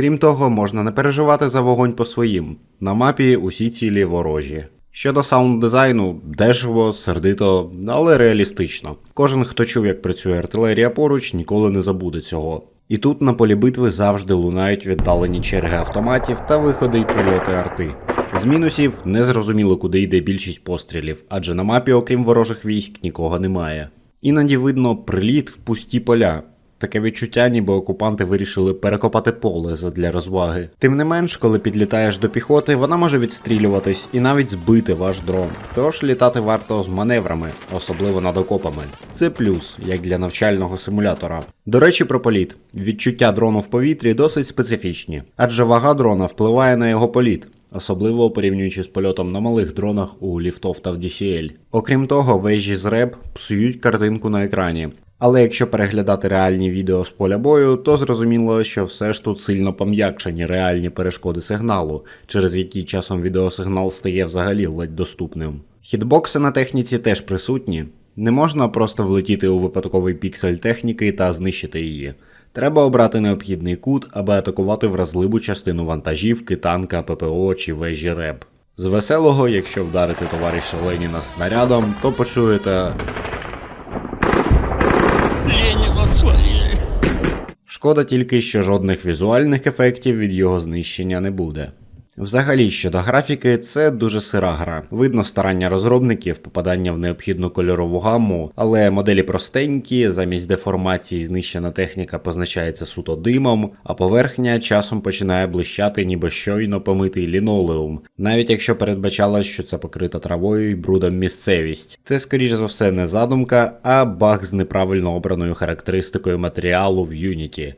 Крім того, можна не переживати за вогонь по своїм. На мапі усі цілі ворожі. Щодо саунд дизайну, дешево, сердито, але реалістично. Кожен, хто чув, як працює артилерія поруч, ніколи не забуде цього. І тут на полі битви завжди лунають віддалені черги автоматів та виходи й прильоти арти. З мінусів незрозуміло, куди йде більшість пострілів, адже на мапі, окрім ворожих військ, нікого немає. Іноді видно приліт в пусті поля. Таке відчуття, ніби окупанти вирішили перекопати поле задля розваги. Тим не менш, коли підлітаєш до піхоти, вона може відстрілюватись і навіть збити ваш дрон. Тож літати варто з маневрами, особливо над окопами. Це плюс, як для навчального симулятора. До речі, про політ. Відчуття дрону в повітрі досить специфічні, адже вага дрона впливає на його політ. Особливо порівнюючи з польотом на малих дронах у ліфтов та в DCL. Окрім того, вежі з реп псують картинку на екрані. Але якщо переглядати реальні відео з поля бою, то зрозуміло, що все ж тут сильно пом'якшені реальні перешкоди сигналу, через які часом відеосигнал стає взагалі ледь доступним. Хітбокси на техніці теж присутні. Не можна просто влетіти у випадковий піксель техніки та знищити її. Треба обрати необхідний кут, аби атакувати вразливу частину вантажівки, танка, ППО чи вежі РЕБ. З веселого, якщо вдарити товариша Леніна снарядом, то почуєте Шкода тільки, що жодних візуальних ефектів від його знищення не буде. Взагалі, щодо графіки, це дуже сира гра. Видно старання розробників, попадання в необхідну кольорову гамму, але моделі простенькі, замість деформації знищена техніка позначається суто димом, а поверхня часом починає блищати, ніби щойно помитий лінолеум, навіть якщо передбачалось, що це покрита травою і брудом місцевість. Це скоріш за все не задумка, а баг з неправильно обраною характеристикою матеріалу в Unity.